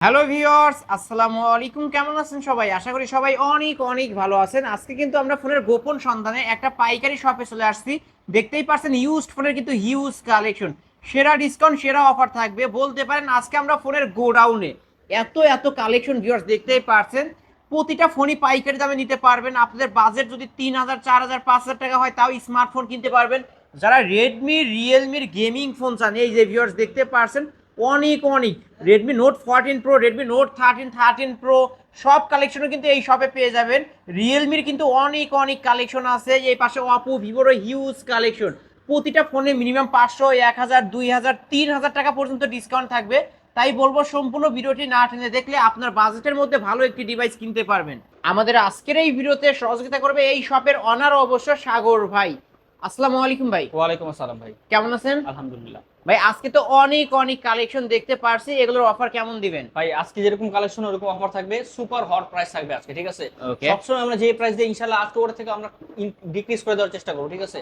Hello viewers আসসালামু আলাইকুম কেমন আছেন সবাই? আশা করি সবাই অনেক অনেক ভালো আছেন। আজকে কিন্তু আমরা ফোনের গোপন সন্ধানে একটা পাইকারি শপে চলে আসছি। দেখতেই পারছেন ইউজড ফোনের কিন্তু হিউজ কালেকশন সেরা ডিসকাউন্ট সেরা অফার থাকবে। বলতে পারেন, আজকে আমরা ফোনের গোডাউনে এত এত কালেকশন ভিউয়ার্স দেখতেই পারছেন প্রতিটা ফোনই পাইকারি দামে নিতে পারবেন। আপনাদের বাজেট যদি তিন হাজার, চার হাজার, পাঁচ হাজার টাকা হয়, তাও স্মার্টফোন কিনতে পারবেন। যারা রেডমি রিয়েলমির গেমিং ফোন চান, এই যে ভিউয়ার্স দেখতে পারছেন অনেক অনেক। Redmi note fourteen pro Redmi note thirteen thirteen pro সব কালেকশনও কিন্তু এই শপে পেয়ে যাবেন। রিয়েলমির কিন্তু অনেক অনেক কালেকশন আছে। এই পাশে অপো ভিভোরও হিউজ কালেকশন প্রতিটা ফোনে মিনিমাম পাঁচশো এক হাজার দুই হাজার তিন হাজার টাকা পর্যন্ত ডিসকাউন্ট থাকবে। তাই বলব সম্পূর্ণ ভিডিওটি না টেনে দেখলে আপনার বাজেটের মধ্যে ভালো একটি ডিভাইস কিনতে পারবেন। আমাদের আজকের এই ভিডিওতে সহযোগিতা করবে এই শপের অনার অবশ্য সাগর ভাই। আসসালামু আলাইকুম ভাই। ওয়ালাইকুম আসসালাম ভাই। কেমন আছেন? আলহামদুলিল্লাহ। ভাই আজকে তো অনেক অনেক কালেকশন দেখতে পারছি। এগুলোর অফার কেমন দিবেন? ভাই আজকে যেরকম কালেকশন ওরকম অফার থাকবে। সুপার হট প্রাইস থাকবে আজকে ঠিক আছে. সবসময় আমরা যে প্রাইস দিয়ে ইনশাল্লাহ আজকে ওর থেকে আমরা ডিক্রিজ করে দেওয়ার চেষ্টা করব ঠিক আছে?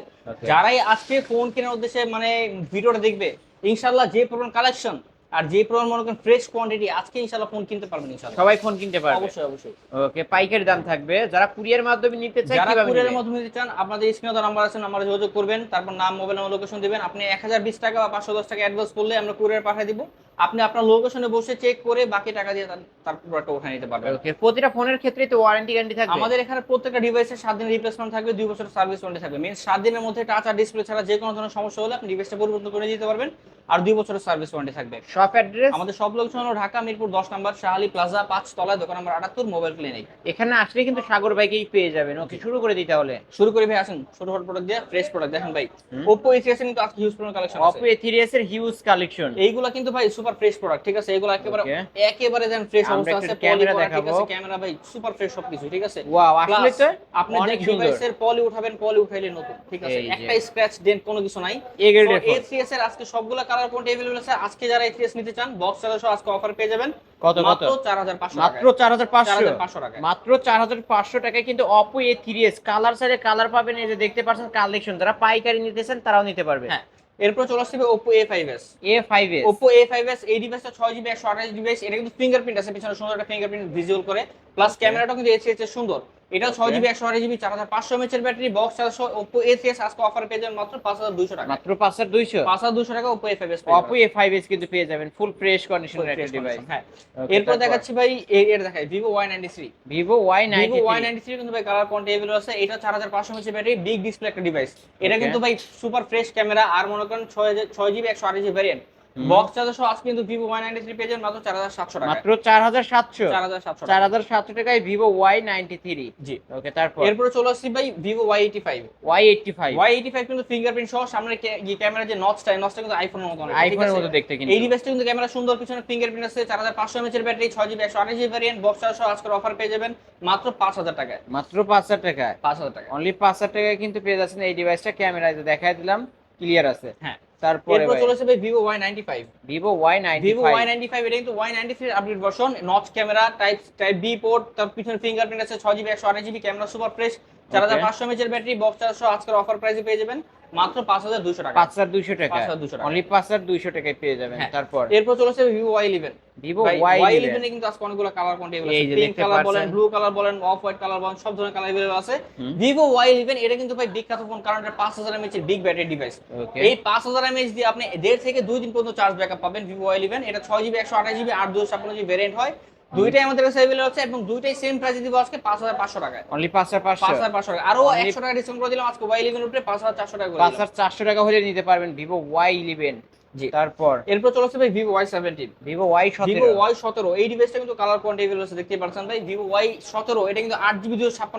যারাই আজকে ফোন কেনার উদ্দেশ্যে মানে ভিডিওটা দেখবে ইনশাল্লাহ যে পরিমাণ কালেকশন আর যে পরিমাণ মনে করেন ফ্রেশ কোয়ান্টিটি আজকে ইনশাআল্লাহ ফোন কিনতে পারবেন ইনশাআল্লাহ। সবাই ফোন কিনতে পারবে। অবশ্যই অবশ্যই। ওকে পাইকারি দাম থাকবে। যারা কুরিয়ার মাধ্যমে নিতে চান যারা কুরিয়ারের মাধ্যমে নিতে চান আপনাদের স্ক্রিনে তো নাম্বার আছে নাম্বারে যোগাযোগ করবেন। তারপর নাম মোবাইল নাম্বার লোকেশন দিবেন। আপনি এক হাজার বিশ টাকা বা পাঁচশো দশ টাকা অ্যাডভান্স করলে আমরা কুরিয়ার পাঠিয়ে দিব। আপনি আপনার লোকেশনে বসে চেক করে বাকি টাকা দিয়ে তার- প্রোডাক্টটা উঠে নিতে পারবেন। ওকে প্রতিটা ফোনের ক্ষেত্রে তো ওয়ারেন্টি গ্যারান্টি থাকবে। আমাদের এখানে প্রত্যেকটা ডিভাইসের সাত দিনের রিপ্লেসমেন্ট থাকবে দুই বছরের সার্ভিস ওয়ারেন্টি থাকবে। মিন সাত দিনের মধ্যে টাচ আর ডিসপ্লে ছাড়া যে কোনো ধরনের সমস্যা হলে আপনি ডিভাইসটা পরিবর্তন করে দিতে পারবেন আর দুই বছরের সার্ভিস ওয়ারেন্টি থাকবে। শপ অ্যাড্রেস আমাদের সব লোকেশন হলো ঢাকা মিরপুর দশ নম্বর শাহালি প্লাজা পাঁচ তলায় দোকান নম্বর আটাত্তর মোবাইল ক্লিনিক এখানে আসলে কিন্তু সাগর ভাইকেই পেয়ে যাবেন। ওকে শুরু করে দিতে হলে শুরু করে ভাই আসেন। ছোট ছোট প্রোডাক্ট দিয়ে ফ্রেশ প্রোডাক্ট দেখেন ভাই হুম। ওপো এসিএস কিন্তু আজকে হিউজ কালেকশন আছে। এথিরিয়াস এর হিউজ কালেকশন এইগুলা কিন্তু ভাই সুপার ফ্রেশ প্রোডাক্ট ঠিক আছে এগুলো একেবারে Okay. একেবারে যেন ফ্রেশ আমরা অবস্থা একটু আছে camera পলি ঠিক দেখাবো। আছে ক্যামেরা ভাই সুপার ফ্রেশ সবকিছু ঠিক আছে ওয়াও আসলে Plus, তো আপনি অনেক যে সুন্দর ডিভাইসের পলি উঠাবেন পলি উঠাইলে নতুন ঠিক আছে এই যে। একটা স্ক্র্যাচ ডেন্ট কোনো কিছু নাই এ গ্রেডের এ থ্রি এর আজকে সবগুলা কালার কোনটা अवेलेबल আছে আজকে যারা এ থ্রি নিতে চান বক্স চার্জার সহ আজকে অফার পেয়ে যাবেন কত কত মাত্র 4500 মাত্র টাকা চার হাজার পাঁচশো 4500 টাকায়। মাত্র চার হাজার পাঁচশো টাকায় কিন্তু Oppo A three s colour সাইডে কালার পাবেন এই যে দেখতে পাচ্ছেন কালেকশন যারা পাইকারি নিতেছেন তারাও নিতে পারবে হ্যাঁ এরপর চলে আসবে Oppo A5s A five S Oppo A5s এই ডিভাইসটা 6GB 128 ডিভাইস এটা কিন্তু ফিঙ্গারপ্রিন্ট আছে পিছনে সুন্দর একটা ফিঙ্গারপ্রিন্ট ভিজুয়াল করে। প্লাস ক্যামেরাটা কিন্তু এসেছে সুন্দর। এটা ছয় জিবি একশো আড়াই জিবি চার হাজার পাঁচশো এমএচ ব্যাটারি বক্স চারশো ওপো এ সিএস আজকে অফার পেয়ে যাবেন মাত্র পাঁচ হাজার দুশো টাকা। মাত্র পাঁচ হাজার দুইশো? পাঁচ হাজার দুশো টাকা Oppo A S Oppo A five S কিন্তু পেয়ে যাবেন ফুল ফ্রেশ কন্ডিশনের ডিভাইস হ্যাঁ। এরপর দেখাচ্ছি ভাই এর দেখাই Vivo Y ninety three Vivo Y ninety Vivo Y ninety three কিন্তু ভাই কালার কন্ট আছে। এটা চার হাজার পাঁচশো এমএচ ব্যাটারি বিগ ডিসপ্লে একটা ডিভাইস এটা কিন্তু ভাই সুপার ফ্রেশ ক্যামেরা আর মনে করেন ছয় জিবি একশো আড়াই জিবি ভ্যারিয়েন্ট বক্স চার্জার সহ আজকে কিন্তু Vivo Y93 পেয়ে যাবেন মাত্র 4700 টাকা। মাত্র চার হাজার সাতশো। 4700 চার হাজার সাতশো টাকায় ভিভো ওয়াই নাইনটি থ্রি জি। ওকে তারপর? এরপরে চলে আসছি ভাই Vivo Y85 Y eighty five Y85 কিন্তু ফিঙ্গারপ্রিন্ট সহ সামনে ক্যামেরা যে নচটা নচটা কিন্তু আইফোনের মতো আইফোনের মতো দেখতে কিন্তু। এই ডিভাইসটা কিন্তু ক্যামেরা সুন্দর পিছনে ফিঙ্গারপ্রিন্ট আছে 4500 mAh এর battery 6GB 128GB variant box charger সহ আজকের অফার পেয়ে যাবেন মাত্র 5000 টাকায়। মাত্র পাঁচ হাজার টাকায়? 5000 টাকা অনলি পাঁচ হাজার টাকায় কিন্তু পেয়ে যাচ্ছেন এই ডিভাইসটা ক্যামেরায় দেখাই দিলাম ক্লিয়ার আছে। হ্যাঁ। তারপরে এরপর চলে আসছে Vivo Y95 Vivo Y ninety Vivo five Y ninety five এটা কিন্তু Y ninety three update version notch camera type type B port তার পিছনে ফিঙ্গারপ্রিন্ট আছে ছয় জিবি একশো আঠাশ জিবি ক্যামেরা সুপার ফ্রেশ চার হাজার পাঁচশো এমএচের ব্যাটারি বক্স চার্জ সহ আজকের অফার প্রাইসে পেয়ে যাবেন মাত্র পাঁচ হাজার দুশো টাকা পাঁচ হাজার দুইশো টাকা 5,200 টাকা। অনলি পাঁচ হাজার দুইশো টাকায় পেয়ে যাবেন হ্যাঁ। তারপর এরপর চলেছে Vivo Y eleven Vivo Y Y eleven কিন্তু আজকে অনেকগুলো কালার কোয়ান্টি এই যে পিঙ্ক দেখতে কালার বলেন পাচ্ছেন। ব্লু কালার বলেন অফ হোয়াইট কালার বলেন সব ধরনের কালার अवेलेबल আছে হুম। ভিভো ওয়াই ইলেভেন এটা কিন্তু ভাই বিখ্যাত ফোন কারণ এটা পাঁচ হাজার এমএচ এর বিগ ব্যাটারি ডিভাইস ওকে এই পাঁচ হাজার এমএচ দিয়ে আপনি দেড় থেকে দুই দিন পর্যন্ত চার্জ ব্যাকআপ পাবেন ভিভো ওয়াই ইলেভেন এটা ছয় জিবি একশো আঠাশ জিবি আট দুশো ছাপ্পান্ন জিবি ভ্যারিয়েন্ট হয় দুইটাই আমাদের কাছে অ্যাভেলেবল আছে এবং দুইটাই সেম প্রাইসে দিব আজকে পাঁচ হাজার পাঁচশো টাকায়। অনলি পাঁচ হাজার পাঁচ পাঁচশো হাজার পাঁচশো টাকা আরও Only- একশো টাকা ডিসকাউন্ট করে দিলাম আজকে ওয়াই ইলেভেন উপরে পাঁচ হাজার চারশো টাকা করে পাঁচ দিলাম। হাজার চারশো টাকা হলে নিতে পারবেন ভিভো ওয়াই জি। তারপর? এরপর চলে ভিভো ওয়াই ভিভো সতেরো। ওয়াই সতেরো। এই ডিভাইসটা কিন্তু কালার আছে দেখতে পাচ্ছেন ভাই। ওয়াই সতেরো এটা কিন্তু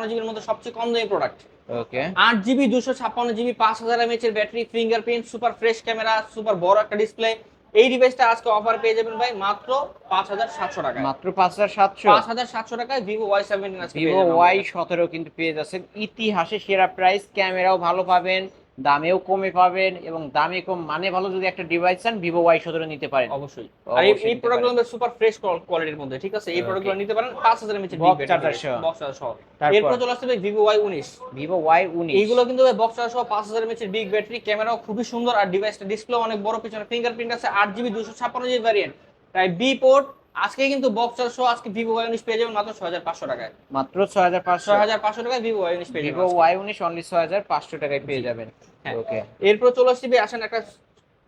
জিবির মধ্যে সবচেয়ে কম দামি প্রোডাক্ট ওকে আট জিবি দুশো ছাপ্পান্ন জিবি পাঁচ হাজার এমএচ এর battery fingerprint super fresh camera super বড় একটা ডিসপ্লে এই ডিভাইসটা আজকে অফার পেয়ে যাবেন ভাই মাত্র পাঁচ হাজার সাতশো টাকা মাত্র পাঁচ হাজার সাতশো। পাঁচ হাজার সাতশো টাকায় Vivo Y seven Vivo Y. সতেরো কিন্তু পেয়ে যাচ্ছেন। ইতিহাসে সেরা প্রাইস ক্যামেরাও ভালো পাবেন। দামেও কমে পাবেন এবং দামে কম মানে ভালো যদি একটা ডিভাইস চান ভিভো ওয়াই সতেরো নিতে পারেন। অবশ্যই। আর এই- প্রোডাক্টগুলো সুপার ফ্রেশ কোয়ালিটির মধ্যে ঠিক আছে? এই. প্রোডাক্টগুলো নিতে পারেন পাঁচ হাজার এমএচ Box charger সহ। বক্স চার্জার সহ। এরপর চলে আসছে ভিভো ওয়াই উনিশ। ভিভো ওয়াই উনিশ। এইগুলো কিন্তু বক্স চার্জার সহ পাঁচ হাজার এমএচ বিগ ব্যাটারি ক্যামেরাও খুবই সুন্দর আর ডিভাইসটা ডিসপ্লে অনেক বড় পিছনে ফিঙ্গারপ্রিন্ট আছে আট জিবি দুশো ছাপ্পান্ন জিবি ভ্যারিয়েন্ট তাই বি পোর্ট আজকে কিন্তু বক্সার সহ আজকে ভিভো ওয়াই উনিশ পেয়ে যাবেন মাত্র ছয় হাজার পাঁচশো টাকায় মাত্র ছয় হাজার পাঁচশো ছয় হাজার পাঁচশো টাকায় ভিভো ওয়াই উনিশ পেয়ে ভিভো যাবেন ওয়াই উনিশ অনলি ছয় হাজার পাঁচশো টাকায় পেয়ে যাবেন হ্যাঁ। ওকে এরপর চলে আসছি ভাই, আসেন একটা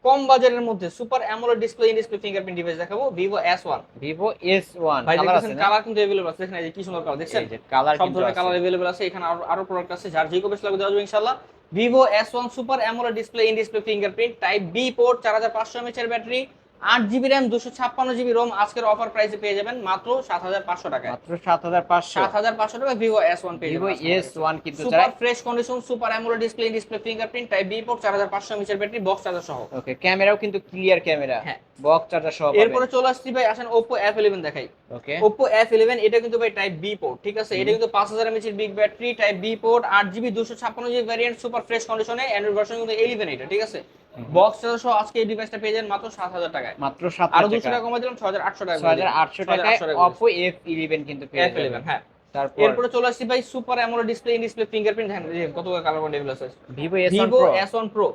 কম বাজারের মধ্যে super AMOLED display in display fingerprint device দেখাবো Vivo S one Vivo S one ভাই কালার আছে দেখছেন না কালার কিন্তু अवेलेबल আছে দেখেন এই যে কি সুন্দর কালার দেখছেন কালার সব ধরনের কালার अवेलेबल আছে এখানে আরো আরো প্রোডাক্ট আছে যার যে কোনো বেশি লাগবে দেওয়া যাবে ইনশাআল্লাহ Vivo S one super AMOLED display in display fingerprint type B port চার হাজার পাঁচশো এমএচ এর ব্যাটারি আট জিবি র্যাম দুশো ছাপ্পান্ন জিবি রোম আজকের অফার প্রাইসে পেয়ে যাবেন মাত্র সাত হাজার পাঁচশো টাকা মাত্র সাত হাজার পাঁচশো। সাত হাজার পাঁচশো টাকা ভিভো এস ওয়ান পেয়ে যাবেন এস ওয়ান কিন্তু super fresh condition super AMOLED display display fingerprint type B port চার হাজার পাঁচশো এমএচ এর ব্যাটারি বক্স চার্জার সহ। ওকে ক্যামেরাও কিন্তু ক্লিয়ার ক্যামেরা হ্যাঁ। বক্স চার্জার সহ এরপরে চলে আসছি ভাই আসেন ওপো এফ ইলেভেন দেখাই। ওকে এফ ইলেভেন এটা কিন্তু ভাই টাইপ বি পোর্ট ঠিক আছে? এটা কিন্তু পাঁচ হাজার mAh big battery type B port আট জিবি দুশো ছাপ্পান্ন জিবি ভ্যারিয়েন্ট সুপার ফ্রেশ কন্ডিশনে অ্যান্ড্রয়েড ভার্সন কিন্তু ইলেভেন এটা ঠিক আছে? বক্স সহ আজকে এই ডিভাইসটা পেয়ে যান মাত্র সাত হাজার টাকায়। মাত্র সাত আরও হাজার দুশো টাকা। কমাই দিলাম ছ হাজার আটশো টাকা ছয় হাজার আটশো টাকায় অপো এফ ইলেভেন কিন্তু পেয়ে এফ ইলেভেন যাবেন। হ্যাঁ। তারপর এরপরে চলে আসছি ভাই super AMOLED display in display fingerprint hand কত কালার আছে? S one Vivo pro S one pro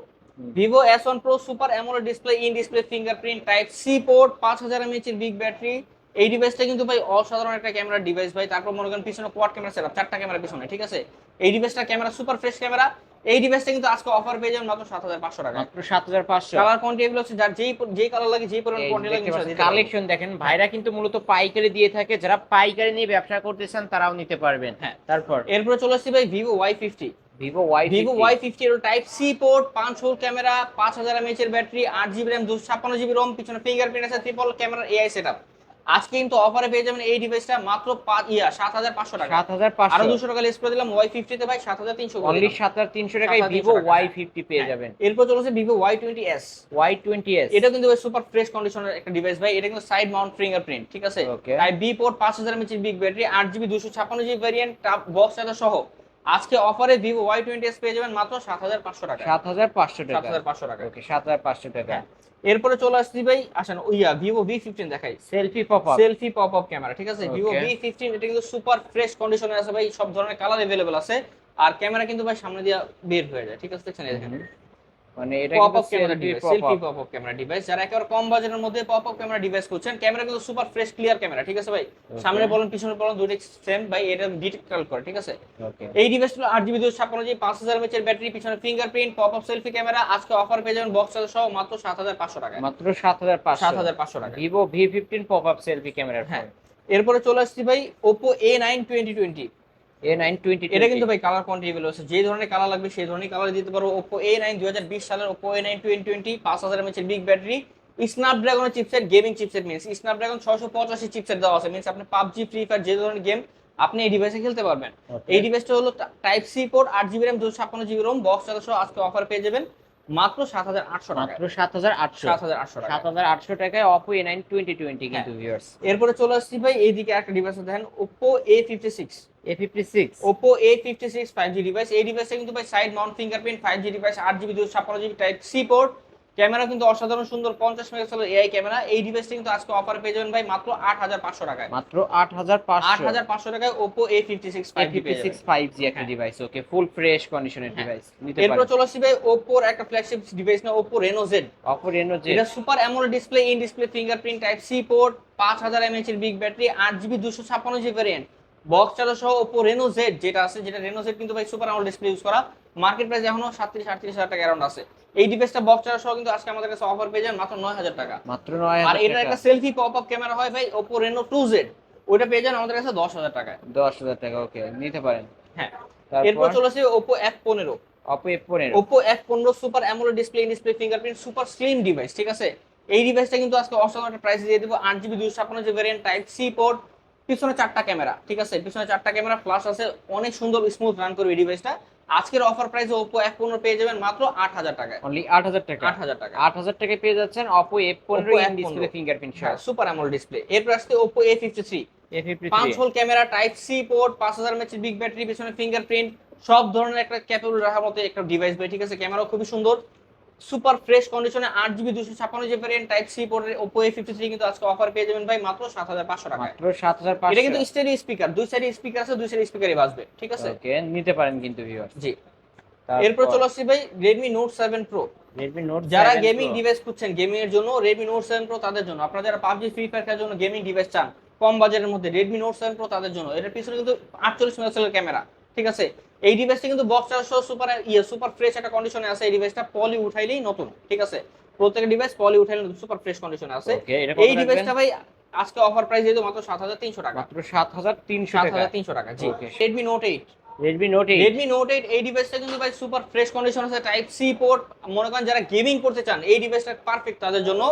Vivo S one pro super AMOLED display in display fingerprint type C port পাঁচ হাজার এমএচ এর বিগ ব্যাটারি এই ডিভাইসটা কিন্তু ভাই অসাধারণ একটা ক্যামেরা ডিভাইস ভাই। তারপর মনে করেন পিছনে কোয়াড ক্যামেরা সেটআপ চারটা ক্যামেরা পিছনে ঠিক আছে? এই ডিভাইসটা ক্যামেরা সুপার ফ্রেশ ক্যামেরা এই ডিভাইসটা কিন্তু আজকে অফার পেয়ে যাবেন মাত্র সাত হাজার পাঁচশো টাকা মাত্র সাত হাজার পাঁচশো। কালার কোয়ান্টিটি এগুলো হচ্ছে যার যেই যেই কালার লাগে যেই পরিমাণ কোয়ান্টিটি লাগে। কালেকশন দেখেন ভাইরা কিন্তু মূলত পাইকারি দিয়ে থাকে। যারা পাইকারি নিয়ে ব্যবসা করতে চান তারাও নিতে পারবেন। হ্যাঁ। তারপর? এরপরে চলে আসছি ভাই Vivo Y fifty Vivo Y Vivo Y fifty এর টাইপ সি পোর্ট পাঁচ হোল ক্যামেরা পাঁচ হাজার এমএচ এর ব্যাটারি আট জিবি র্যাম দুশো ছাপ্পান্ন জিবি রোম পিছনে ফিঙ্গারপ্রিন্ট আছে ট্রিপল ক্যামেরা এআই সেটআপ আজকে কিন্তু অফারে পেয়ে যাবেন এই ডিভাইসটা মাত্র ইয়া সাত হাজার পাঁচশো টাকা। সাত হাজার আরও পাঁচশো দুশো টাকা লেস করে দিলাম ওয়াই ফিফটিতে ভাই সাত হাজার তিনশো অনলি সাত হাজার তিনশো টাকায় 7,300 ভিভো ওয়াই ফিফটি পেয়ে যাবেন। এরপর চলেছে Vivo Y twenty S Y twenty S এটা কিন্তু সুপার ফ্রেশ কন্ডিশনের একটা ডিভাইস ভাই এটা কিন্তু সাইড মাউন্ট ফিঙ্গার প্রিন্ট ঠিক আছে. টাইপ বি পোর্ট পাঁচ হাজার এমএচ বিগ ব্যাটারি আট জিবি দুশো ছাপ্পান্ন জিবি ভ্যারিয়েন্ট বক্স চার্জার সহ। আজকে অফারে ভিভো ওয়াই টোয়েন্টি এস পেয়ে যাবেন মাত্র সাত হাজার পাঁচশো টাকা। সাত হাজার পাঁচশো সাত টাকা হাজার পাঁচশো টাকা। ওকে সাত হাজার পাঁচশো টাকা। হ্যাঁ। এরপরে চলে আসছি ভাই আসেন ইয়া ভিভো ভি ফিফটিন দেখাই। Selfie pop up selfie pop up camera ঠিক আছে? ভিভো ভি ফিফটিন এটা কিন্তু সুপার ফ্রেশ কন্ডিশনে আছে ভাই সব ধরনের কালার এভেলেবেল আছে। আর ক্যামেরা কিন্তু ভাই সামনে দিয়ে বের হয়ে যায় ঠিক আছে? দেখছেন মানে এটা pop up camera device selfie up pop up camera device যারা একেবারে কম বাজেটের মধ্যে পপ আপ ক্যামেরা ডিভাইস করছেন ক্যামেরা কিন্তু সুপার ফ্রেশ ক্লিয়ার ক্যামেরা ঠিক আছে ভাই? সামনে বলুন পিছনে বলুন দুটোই সেম ভাই এটা ডিটেক্টাল করে ঠিক আছে? এই ডিভাইসগুলো আট জিবি দুশো ছাপ্পান্ন জিবি পাঁচ হাজার এমএচের ব্যাটারি পিছনে fingerprint pop up selfie camera আজকে অফার পেয়ে যাবেন বক্স সহ মাত্র সাত হাজার পাঁচশো টাকা মাত্র সাত হাজার পাঁচশো। সাত হাজার পাঁচশো টাকা Vivo V fifteen pop up selfie camera হ্যাঁ। এরপরে চলে আসছি ভাই Oppo A nine twenty twenty A nine twenty এটা কিন্তু ভাই কালার কোয়ান্টিটি এগুলো আছে। যে ধরনের কালার লাগবে সেই ধরনের কালার দিতে পারব ওপো এ নাইন দুই সালের Oppo A nine twenty twenty পাঁচ হাজার mAh big battery স্ন্যাপড্রাগনের chipset gaming chipset means Snapdragon ছশো পঁচাশি চিপসেট দেওয়া আছে। মিনস আপনি পাবজি ফ্রি ফায়ার যে ধরনের গেম আপনি এই ডিভাইসে খেলতে পারবেন। এই ডিভাইসটা হলো টাইপ সি পোর্ট আট জিবি র্যাম দুশো ছাপ্পান্ন জিবি রোম বক্স চারশো আজকে অফার পেয়ে যাবেন। মাত্র সাত হাজার আটশো টাকা মাত্র সাত হাজার আটশো। সাত হাজার আটশো সাত হাজার আটশো টাকায় Oppo A nine twenty twenty কিন্তু ভিউয়ার্স এরপরে চলে আসছি ভাই এইদিকে একটা ডিভাইস দেখেন Oppo A fifty six A fifty six Oppo A fifty six five G device এই ডিভাইসটা কিন্তু ভাই side mount fingerprint five G device আট জিবি দুশো ছাপ্পান্ন GB type C port camera কিন্তু অসাধারণ সুন্দর পঞ্চাশ মেগাপিক্সেলের এআই ক্যামেরা। এই ডিভাইসটা কিন্তু আজকে অফার পেয়ে যাবেন ভাই মাত্র আট হাজার পাঁচশো টাকায়। মাত্র আট হাজার আট হাজার পাঁচশো টাকায় Oppo A fifty six five fifty six five G একটা। ডিভাইস ওকে ফুল ফ্রেশ কন্ডিশনের। ডিভাইস নিতে এরপর চলে আসছি ভাই ওপোর একটা ফ্ল্যাগশিপ ডিভাইস না Oppo Reno Z Oppo Reno যে এটা super AMOLED display in display fingerprint type C port পাঁচ হাজার এমএচ এর বিগ ব্যাটারি আট জিবি দুশো ছাপ্পান্ন জিবি ভ্যারিয়েন্ট বক্স চার্জার সহ ওপো রেনো জেড যেটা আছে যেটা রেনো জেড কিন্তু ভাই সুপার অ্যামোলেড ডিসপ্লে ইউজ করা। মার্কেট প্রাইস এখনও সাতত্রিশ আটত্রিশ হাজার টাকা অ্যারাউন্ড আছে। এই ডিভাইসটা বক্স চার্জার সহ কিন্তু আজকে আমাদের কাছে অফার পেয়ে যান মাত্র নয় হাজার টাকা। মাত্র নয় আর এটা একটা সেলফি পপ আপ ক্যামেরা হয় ভাই ওপো রেনো টু জেড ওইটা পেয়ে যান আমাদের কাছে দশ হাজার টাকায়। দশ হাজার টাকা ওকে নিতে পারেন। হ্যাঁ। এরপর চলে আসে অপো এফ পনেরো। ওপো এফ পনেরো। Super AMOLED display in display fingerprint super slim device ঠিক আছে? এই ডিভাইসটা কিন্তু আজকে অসাধারণ একটা প্রাইস দিয়ে দেবো। আট জিবি দুশো ছাপ্পান্ন GB variant type C port পিছনে চারটা ক্যামেরা ঠিক আছে? পিছনে চারটা ক্যামেরা ফ্লাশ আছে অনেক সুন্দর স্মুথ রান করবে এই ডিভাইসটা আজকের অফার প্রাইস ওপো এফ পনেরো পেয়ে যাবেন মাত্র আট হাজার টাকায়। অনলি আট হাজার টাকা। আট হাজার টাকা আট হাজার টাকায় পেয়ে যাচ্ছেন অপো এফ পনেরো Oppo in F15 display fingerprint সহ সুপার অ্যামোলেড ডিসপ্লে এরপর আসছে Oppo A fifty three A fifty পাঁচ hole camera type C port পাঁচ হাজার এমএচের বিগ ব্যাটারি পিছনে ফিঙ্গারপ্রিন্ট সব ধরনের একটা ক্যাপেবল রাখার মতো একটা ডিভাইস ভাই ঠিক আছে? ক্যামেরাও খুবই সুন্দর। সুপার ফ্রেশ কন্ডিশনে আট জিবি দুশো ছাপ্পান্ন জিবি ভ্যারিয়েন্ট টাইপ সি পোর্টের ওপো এ ফিফটি থ্রি কিন্তু আজকে অফার পেয়ে যাবেন ভাই মাত্র সাত হাজার পাঁচশো টাকায়। মাত্র সাত হাজার এটা কিন্তু স্টেডি স্পিকার দুই সাইডে স্পিকার আছে দুই সাইডে স্পিকারই বাজবে ঠিক আছে? ওকে নিতে পারেন কিন্তু ভিউয়ার্স জি। এরপর চলে আসছি ভাই Redmi note seven pro Redmi note যারা গেমিং ডিভাইস খুঁজছেন গেমিং এর জন্য রেডমি নোট সেভেন প্রো তাদের জন্য। আপনারা যারা পাবজি ফ্রি ফায়ার খেলার জন্য গেমিং ডিভাইস চান কম বাজেটের মধ্যে রেডমি নোট সেভেন প্রো তাদের জন্য। এটার পিছনে কিন্তু আটচল্লিশ মেগাপিক্সেলের ক্যামেরা ঠিক আছে? এই ডিভাইসটা কিন্তু বক্স চারশো সুপার ইয়ে সুপার ফ্রেশ একটা কন্ডিশনে আছে। এই ডিভাইসটা পলি উঠাইলেই নতুন ঠিক আছে? প্রত্যেকটা ডিভাইস পলি উঠাইলে নতুন সুপার ফ্রেশ কন্ডিশনে আছে। এই ডিভাইসটা ভাই আজকে অফার প্রাইস যেহেতু মাত্র সাত হাজার তিনশো টাকা। মাত্র 7300 সাত টাকা। হাজার তিনশো টাকা জি. Redmi note eight Redmi note 8 Redmi note eight এই ডিভাইসটা কিন্তু ভাই সুপার ফ্রেশ কন্ডিশন আছে টাইপ সি পোর্ট মনে করেন যারা গেমিং করতে চান এই ডিভাইসটা পারফেক্ট তাদের জন্য।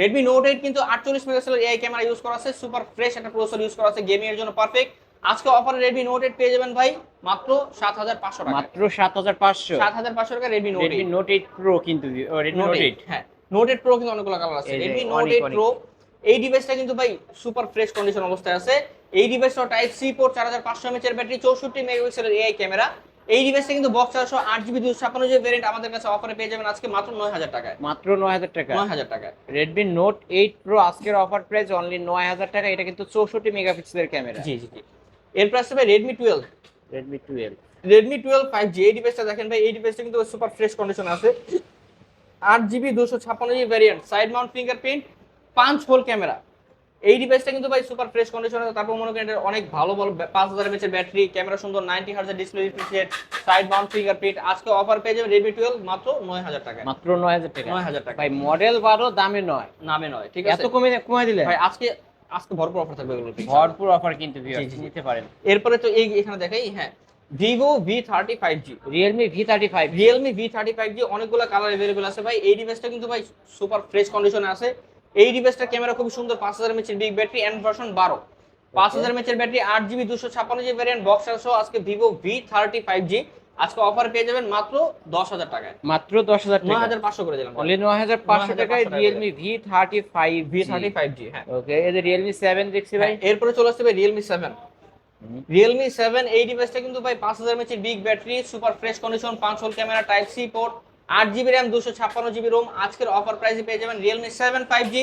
রেডমি নোট এইট কিন্তু আটচল্লিশ মেগাপিক্সেলের এআই ক্যামেরা ইউজ করা আছে সুপার ফ্রেশ একটা প্রসেসর ইউজ করা আছে গেমিং এর জন্য পারফেক্ট আজকে অফারে রেডমি নোট এইট পেয়ে যাবেন ভাই মাত্র সাত হাজার পাঁচশো টাকা। মাত্র 7500 সাত হাজার পাঁচশো টাকা রেডমি নোট 8 প্রো কিন্তু এইট হ্যাঁ। নোট এইট প্রো কিন্তু অনেকগুলো কালার আছে। রেডমি নোট এইট প্রো এই ডিভাইসটা কিন্তু ভাই সুপার ফ্রেশ কন্ডিশন অবস্থায় আছে। এই ডিভাইসটা টাইপ সি পোর্ট চার হাজার পাঁচশো এমএচ এর ব্যাটারি চৌষট্টি মেগাপিক্সেলের এআই ক্যামেরা এই ডিভাইসটা কিন্তু বক্স চারশো আট জিবি দুশো ছাপ্পান্ন জিবি ভ্যারিয়েন্ট আমাদের কাছে অফারে পেয়ে যাবেন আজকে মাত্র নয় হাজার টাকায়। মাত্র 9000 টাকা। নয় হাজার টাকা রেডমি নোট এইট প্রো আজকের অফার প্রাইস অনলি 9000 টাকা। এটা কিন্তু 64 মেগাপিক্সেলের ক্যামেরা জি জি। জি এরপর আসছে ভাই Redmi twelve Redmi 12 Redmi twelve five G এই ডিভাইসটা দেখেন ভাই এই ডিভাইসটা কিন্তু সুপার ফ্রেশ কন্ডিশন আছে। আট জিবি দুশো ছাপ্পান্ন GB variant side mount fingerprint পাঁচ হোল ক্যামেরা এই ডিভাইসটা কিন্তু ভাই সুপার ফ্রেশ কন্ডিশন আছে। তারপর মনে করেন অনেক ভালো ভালো পাঁচ হাজার এমএচের ব্যাটারি ক্যামেরা সুন্দর নাইনটি হাজার display refresh side mount fingerprint আজকে অফার পেয়ে যাবেন রেডমি টুয়েলভ মাত্র নয় হাজার টাকায়। মাত্র 9000 টাকা নয় হাজার টাকা ভাই মডেল 12 দামে নয়। নামে নয় ঠিক এত আছে? কমে কমে দিলে? ভাই আজকে আজকে ভরপুর অফার থাকবে এগুলো ভরপুর অফার কিন্তু ভিউয়ার্স জি, জি। নিতে পারেন। এরপরে তো এই এখানে দেখাই হ্যাঁ Vivo V thirty five G Realme V35 Realme V thirty five G অনেকগুলো কালার অ্যাভেলেবল আছে ভাই। এই ডিভাইসটা কিন্তু ভাই সুপার ফ্রেশ কন্ডিশনে আছে। এই ডিভাইসটার ক্যামেরা খুব সুন্দর পাঁচ হাজার এমএচের বিগ ব্যাটারি অ্যান্ড ভার্সন বারো পাঁচ হাজার এমএচের ব্যাটারি আট জিবি দুশো ছাপ্পান্ন জিবি ভ্যারিয়েন্ট বক্স সহ আজকে Vivo V thirty five G আজকে অফার পেয়ে যাবেন মাত্র দশ হাজার টাকায়। মাত্র 10000 নয় টাকা। হাজার পাঁচশো করে দিলাম। অনলি 9500 টাকায় 9500 Realme V35 V thirty five G হ্যাঁ। ওকে এই যে Realme 7 দেখছি ভাই। হ্যাঁ, এরপরে চলে আসছে ভাই রিয়েলমি সেভেন। রিয়েলমি সেভেন এই ডিভাইসটা কিন্তু ভাই পাঁচ হাজার এমএচের big battery super fresh condition পাঁচ hole camera type C port আট জিবি র্যাম দুশো ছাপ্পান্ন জিবি রোম আজকের অফার প্রাইসে পেয়ে যাবেন Realme seven five G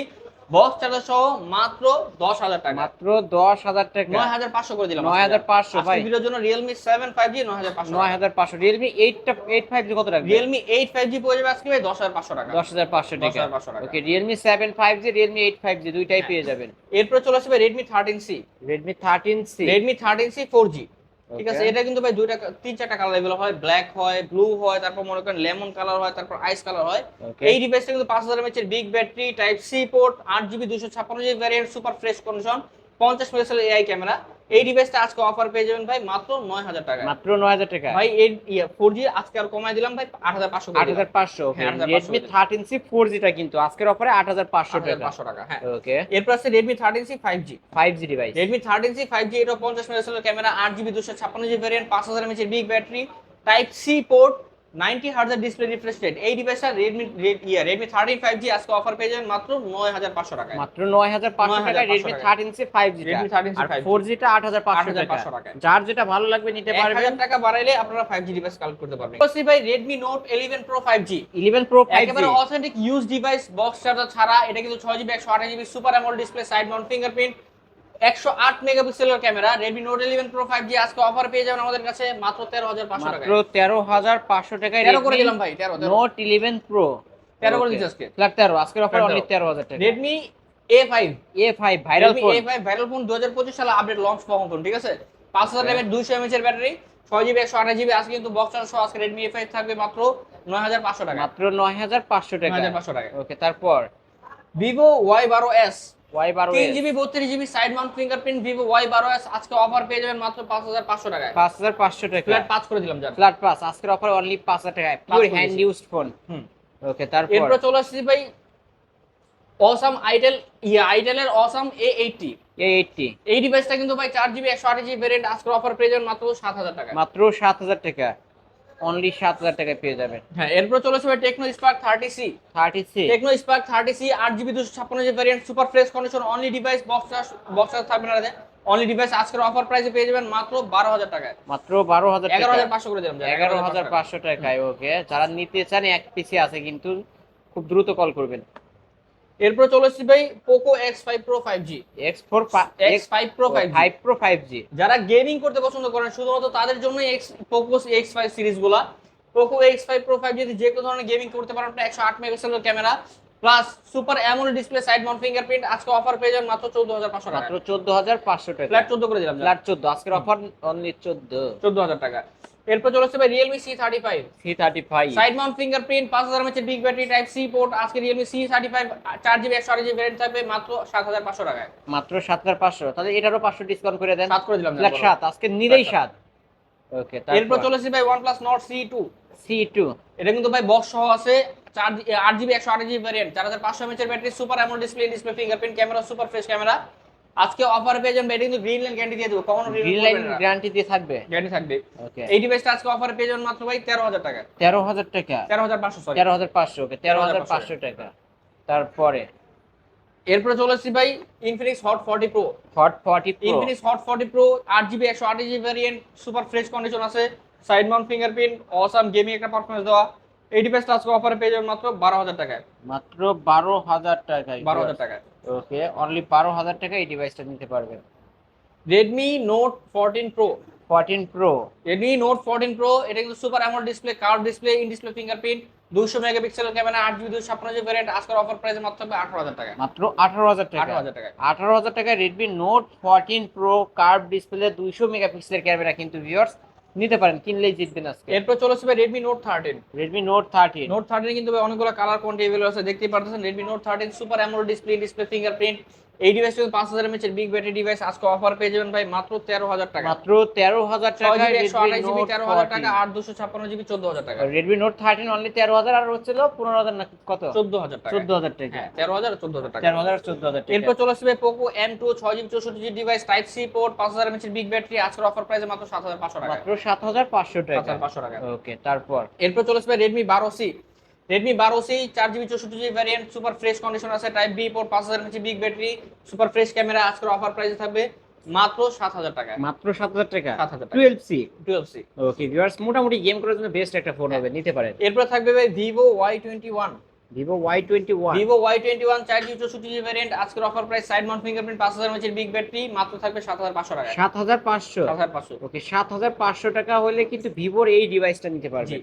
box charger সহ মাত্র দশ হাজার টাকা। মাত্র 10000 টাকা। নয় হাজার পাঁচশো করে দিলাম 9500 ভাই। ভিডিওর জন্য রিয়েলমি সেভেন ফাইভ জি নয় হাজার পাঁচশো 9500 Realme 8 টা 85 জি কত রাখবে রিয়েলমি এইট ফাইভ জি পড়ে যাবে আজকে ভাই দশ হাজার পাঁচশো টাকা। 10500 টাকা। 10500 টাকা। ওকে Realme 7 5G Realme 8 5G দুইটাই হ্যাঁ। পেয়ে যাবেন। এরপরে চলে আসবে Redmi thirteen C Redmi 13C Redmi thirteen C four G ঠিক আছে এটা কিন্তু ভাই দুইটা তিন চারটা কালার এগুলো হয় ব্ল্যাক হয় ব্লু হয় তারপর মনে করেন লেমন কালার হয় তারপর আইস কালার হয়। এই ডিভাইসটা কিন্তু পাঁচ হাজার এমএচের big battery type C port আট জিবি দুশো ছাপ্পান্ন GB variant super fresh condition পঞ্চাশ মেগাপিক্সেলের এআই ক্যামেরা। এই ডিভাইসটা আজকে অফার পেয়ে যাবেন ভাই মাত্র নয় হাজার টাকা মাত্র 9000 টাকা। ভাই এই ফোর জি আজকে আর কমাই দিলাম ভাই আট হাজার পাঁচশো 8500 ওকে হ্যাঁ, 8500 Redmi 13C 4G টা কিন্তু আজকের অফারে 8500 টাকা। পাঁচশো টাকা হ্যাঁ। ওকে এরপর আছে Redmi thirteen C five G 5G device Redmi thirteen C five G এটা পঞ্চাশ মেগাপিক্সেলের ক্যামেরা আট জিবি দুশো ছাপ্পান্ন জিবি ভ্যারিয়েন্ট পাঁচ হাজার এমএচের big battery type C port ninety হার্জার display refresh rate এই ডিভাইসটা Redmi yeah Redmi thirteen five G আজকে অফার পেয়ে যাবেন মাত্র নয় হাজার পাঁচশো টাকায়। মাত্র 9500 টাকা 9500 Redmi টাকা। 13C 5G টা। Redmi 13C আর 5G 4G টা 8500 টাকা 8500 টাকা। যার যেটা ভালো লাগবে নিতে পারবেন। হাজার টাকা বাড়াইলে আপনারা ফাইভ জি ডিভাইস কালেক্ট করতে পারবেন। বলছি ভাই Redmi note eleven pro five G 11 Pro 5G একেবারে authentic use device box charger ছাড়া এটা কিন্তু ছয় জিবি একশো আঠাশ GB super AMOLED display side mount fingerprint একশো আট মেগাপিক্সেলের camera Redmi note eleven pro five G আজকে অফার পেয়ে যাবেন আমাদের কাছে মাত্র তেরো হাজার পাঁচশো টাকা মাত্র 13500 টাকায় তেরো করে দিলাম ভাই তেরো তেরো। Note 11 তেরো করে দিচ্ছি আজকে। ফ্ল্যাট 13 আজকের অফার অনলি 13 13000 টাকা। Redmi A five A5 viral phone A five viral phone দু হাজার পঁচিশ সালে আপডেট লঞ্চ ফোন ঠিক আছে? পাঁচ হাজার. এমএর দুইশো এমএচ এর ব্যাটারি ছয় জিবি একশো আঠাশ জিবি আজকে কিন্তু বক্স সহ আজকে রেডমি এ ফাইভ থাকবে মাত্র নয় হাজার পাঁচশো টাকা মাত্র 9500 টাকা। নয় হাজার পাঁচশো টাকা ওকে তারপর? ভিভো ওয়াই বারো এস Y12 তিন জিবি বত্রিশ GB side mount fingerprint Vivo Y বারো আজকে অফার পেয়ে যাবেন মাত্র পাঁচ হাজার পাঁচশো টাকায়। 5500 টাকা। ফ্ল্যাট পাঁচ করে দিলাম জান। ফ্ল্যাট আজকের অফার অনলি 5000 টাকা pure hand used phone okay তারপর? এরপর চলে আসছি ভাই অসাম আইটেল ইয়া আইটেলের অসাম এ এইটটি A80 এই ডিভাইসটা কিন্তু ভাই চার জিবি একশো আঠাশ জিবি ভ্যারিয়েন্ট আজকের অফার পেয়ে যাবেন মাত্র সাত হাজার টাকা মাত্র 7000 টাকা। অনলি 7000 টাকায় পেয়ে যাবেন। হ্যাঁ এরপর চলে আসবে Tecno Spark thirty C 36 Tecno Spark thirty C আট জিবি দুশো ছাপ্পান্ন GB variant super fresh condition only device box box থাকবে না অনলি ডিভাইস আজকের অফার প্রাইসে পেয়ে যাবেন মাত্র বারো হাজার টাকায়। মাত্র 12000 এগারো টাকা হাজার পাঁচশো করে দিলাম জান, 11500 টাকায়। ওকে যারা নিতে চান এক পিসি আছে কিন্তু খুব দ্রুত কল করবেন। এরপর চলে আসছি ভাই Poco X five pro five G X4 X five pro five G 5 Pro 5G যারা গেমিং করতে পছন্দ করেন শুধুমাত্র তাদের জন্য X Poco X five সিরিজগুলা। Poco X five pro five যদি যে কোনো ধরনের গেমিং করতে পারেন আপনার একশো আট মেগাপিক্সেলের camera plus super AMOLED display side mount fingerprint আজকে অফার পেয়ে যাবেন মাত্র চোদ্দ হাজার পাঁচশো টাকা। মাত্র চোদ্দ হাজার পাঁচশো টাকা। ফ্ল্যাট চোদ্দ করে দিলাম ফ্ল্যাট চোদ্দ আজকের অফার অনলি চোদ্দ। চোদ্দ হাজার টাকা। এরপর চলে আসছে ভাই Realme C thirty five three thirty five side mount fingerprint পাঁচ হাজার এমএচের big battery type C port আজকে থার্টি ফাইভ চার জিবি একশো আট জিবি ভ্যারিয়েন্ট থাকবে মাত্র সাত হাজার পাঁচশো টাকায়। মাত্র সাত হাজার পাঁচশো। তাহলে এটারও পাঁচশো ডিসকাউন্ট করে দেন। সাত করে দিলাম ফ্ল্যাট সাত আজকে নিলেই সাত। ওকে এরপর চলে আসছে ভাই OnePlus Nord C two C two এটা কিন্তু ভাই বক্স সহ আছে চার আট জিবি একশো আট জিবি ভ্যারিয়েন্ট চার হাজার পাঁচশো এমএচের battery super AMOLED display display fingerprint camera super fresh camera আজকে অফার পেয়ে যাবেন এটা কিন্তু গ্রিন লাইন গ্যারান্টি দিয়ে দেবো কখনো গ্রিন লাইন গ্যারান্টি দিয়ে থাকবে? গ্যারান্টি থাকবে। ওকে এই ডিভাইসটা আজকে অফার পেয়ে যাবেন মাত্র ভাই তেরো হাজার টাকা। তেরো হাজার টাকা? তেরো হাজার পাঁচশো সরি তেরো হাজার পাঁচশো ওকে তেরো হাজার পাঁচশো। টাকা। তারপরে? এরপরে চলে আসছি ভাই Infinix hot forty pro hot forty pro Infinix hot forty pro আট জিবি একশো আট GB variant super fresh condition আছে। Side mount fingerprint awesome gaming একটা পারফরমেন্স দেওয়া। এই ডিভাইসটা আজকে অফারে পেয়ে যাবেন মাত্র বারো হাজার টাকায়। মাত্র বারো হাজার টাকায়। বারো হাজার টাকায়। ওকে অনলি বারো হাজার টাকা এই ডিভাইসটা নিতে পারবেন। Redmi note fourteen pro fourteen pro Redmi note fourteen pro এটা কিন্তু super AMOLED display curve display in display fingerprint দুশো মেগাপিক্সেলের ক্যামেরা আট জিবি দুশো ছাপ্পান্ন জিবি ভ্যারিয়েন্ট আজকের অফার প্রাইস মাত্র হবে আঠারো হাজার টাকা। মাত্র আঠারো হাজার টাকা। আঠারো হাজার টাকা। আঠারো হাজার টাকায় Redmi note fourteen pro curve display দুইশো মেগাপিক্সেলের ক্যামেরা কিন্তু ভিউয়ার্স নিতে পারেন কিনলেই জিতবেন আজকে। এরপর চলে আসবে Redmi note thirteen Redmi note thirteen note thirteen কিন্তু অনেকগুলো কালার কোয়ান্টি আছে। দেখতেই পারতেছেন Redmi note thirteen super AMOLED display display fingerprint এই ডিভাইস কিন্তু পাঁচ হাজার এমএচ এর বিগ ব্যাটারি ডিভাইস আজকে অফার পেয়ে যাবেন ভাই মাত্র তেরো হাজার টাকা। মাত্র তেরো হাজার একশো আঠাশ জিবি তেরো হাজার টাকা রেডমি আট দুশো ছাপ্পান্ন জিবি চোদ্দ হাজার টাকা। নোট থার্টিন অনলি তেরো হাজার আর হচ্ছিল পনেরো হাজার না কত? চোদ্দ হাজার টাকা। চোদ্দ হাজার টাকা। হ্যাঁ তেরো হাজার চোদ্দ হাজার টাকা। তেরো হাজার চোদ্দ হাজার টাকা। এরপর চলে আসবে পোকো এম টু ছয় জিবি চৌষট্টি GB device type C port পাঁচ হাজার এমএচ বিগ ব্যাটারি আজকের অফার প্রাইসে মাত্র সাত হাজার পাঁচশো টাকা। মাত্র সাত হাজার পাঁচশো টাকা। পাঁচশো টাকা। ওকে তারপর? এরপর চলে আসবে রেডমি বারো সি রেডমি বারো সি চার জিবি চৌষট্টি GB variant super fresh condition আছে টাইপ বি পোর্ট পাঁচ হাজার big battery super fresh camera আজকের অফার প্রাইসে থাকবে মাত্র সাত হাজার টাকা। মাত্র সাত হাজার টাকা? সাত হাজার twelve C twelve C okay viewers মোটামুটি গেম করার জন্য বেস্ট একটা ফোন হবে নিতে পারেন। এরপর থাকবে ভাই Vivo Y twenty one Vivo Y twenty one Vivo Y twenty one চার জিবি চৌষট্টি জিবি ভ্যারিয়েন্ট আজকের offer price side mount fingerprint পাঁচ হাজার এমএচ বিগ ব্যাটারি মাত্র থাকবে সাত হাজার পাঁচশো টাকা। সাত হাজার পাঁচশো? সাত হাজার পাঁচশো। ওকে সাত হাজার পাঁচশো টাকা হলে কিন্তু ভিভোর এই ডিভাইসটা নিতে জি। পারবেন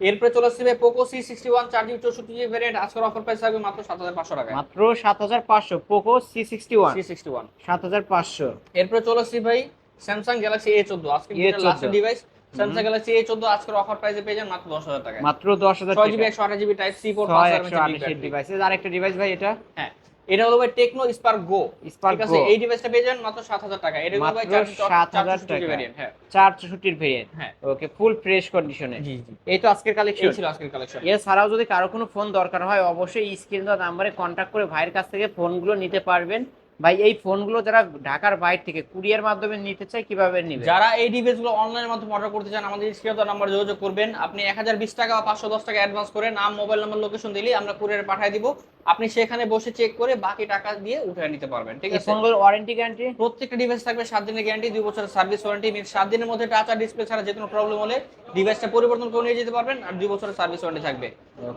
এরপরে চলে আসবে পোকো সি সিক্সটি ওয়ান চার জিবি চৌষট্টি জিবি ভ্যারিয়েন্ট আজকের অফার প্রাইস থাকবে মাত্র সাত হাজার পাঁচশো টাকা মাত্র সাত হাজার পাঁচশো Poco C sixty one C sixty one সাত হাজার পাঁচশো। এরপরে চলে আসছি ভাই স্যামসাং গ্যালাক্সি এ চোদ্দ। আজকে A14 last device Samsung Galaxy A চোদ্দ আজকের অফার প্রাইসে পেয়ে যান মাত্র দশ হাজার টাকা মাত্র দশ হাজার ছয় জিবি টাকা একশো আঠাশ জিবি টাইপ সি আঠাশের ডিভাইস আরেকটা ডিভাইস ভাই এটা? হ্যাঁ। এটা হলো ভাই Tecno Spark go Spark go এই ডিভাইসটা পেয়ে যাবেন মাত্র সাত হাজার টাকা। এটা হলো ভাই মাত্র চার 7,000 টাকা। ভেরিয়েন্ট হ্যাঁ। চার চৌষট্টির ভেরিয়েন্ট হ্যাঁ। ওকে ফুল ফ্রেশ কন্ডিশনে জি জি। এই তো আজকের কালেকশন ছিল আজকের কালেকশন এছাড়াও যদি কারও কোনো ফোন দরকার হয় অবশ্যই স্ক্রিন দেওয়া নাম্বারে কন্ট্যাক্ট করে ভাইয়ের কাছ থেকে ফোনগুলো নিতে পারবেন। ভাই এই ফোনগুলো যারা ঢাকার বাইরে থেকে কুরিয়ার মাধ্যমে নিতে চায় কীভাবে নিবে? যারা এই ডিভাইসগুলো অনলাইনের মাধ্যমে অর্ডার করতে চান আমাদের স্ক্রিনে নাম্বার যোগাযোগ করবেন। আপনি এক হাজার বিশ টাকা বা পাঁচশো দশ টাকা অ্যাডভান্স করে নাম মোবাইল নাম্বার লোকেশন দিলেই আমরা কুরিয়ারে পাঠিয়ে দিব। আপনি সেখানে বসে চেক করে বাকি টাকা দিয়ে উঠে নিতে পারবেন ঠিক আছে? ফোনগুলোর ওয়ারেন্টি গ্যারান্টি প্রত্যেকটা ডিভাইস থাকবে সাত দিনের গ্যারান্টি দুই বছরের সার্ভিস ওয়ারেন্টি সাত দিনের মধ্যে টাচ আর ডিসপ্লে ছাড়া যে কোনো প্রবলেম হলে ডিভাইসটা পরিবর্তন করে নিয়ে যেতে পারবেন আর দুই বছরের সার্ভিস ওয়ারেন্টি থাকবে।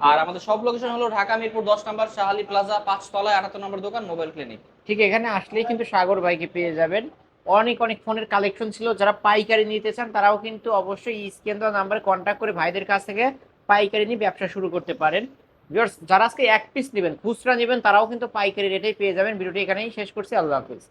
আর আমাদের সব লোকেশন হলো ঢাকা মিরপুর দশ নম্বর শাহালি প্লাজা পাঁচ তলায় আটাত্তর নম্বর দোকান মোবাইল ক্লিনিক ঠিক এখানে আসলেই কিন্তু সাগর ভাইকে পেয়ে যাবেন। অনেক অনেক ফোনের কালেকশন ছিল। যারা পাইকারি নিতে চান তারাও কিন্তু অবশ্যই স্ক্রিন দেওয়া নাম্বারে কন্ট্যাক্ট করে ভাইদের কাছ থেকে পাইকারি নিয়ে ব্যবসা শুরু করতে পারেন। যারা আজকে এক পিস নেবেন খুচরা নেবেন তারাও কিন্তু পাইকারি রেটেই পেয়ে যাবেন। ভিডিওটি এখানেই শেষ করছি। আল্লাহ হাফিজ।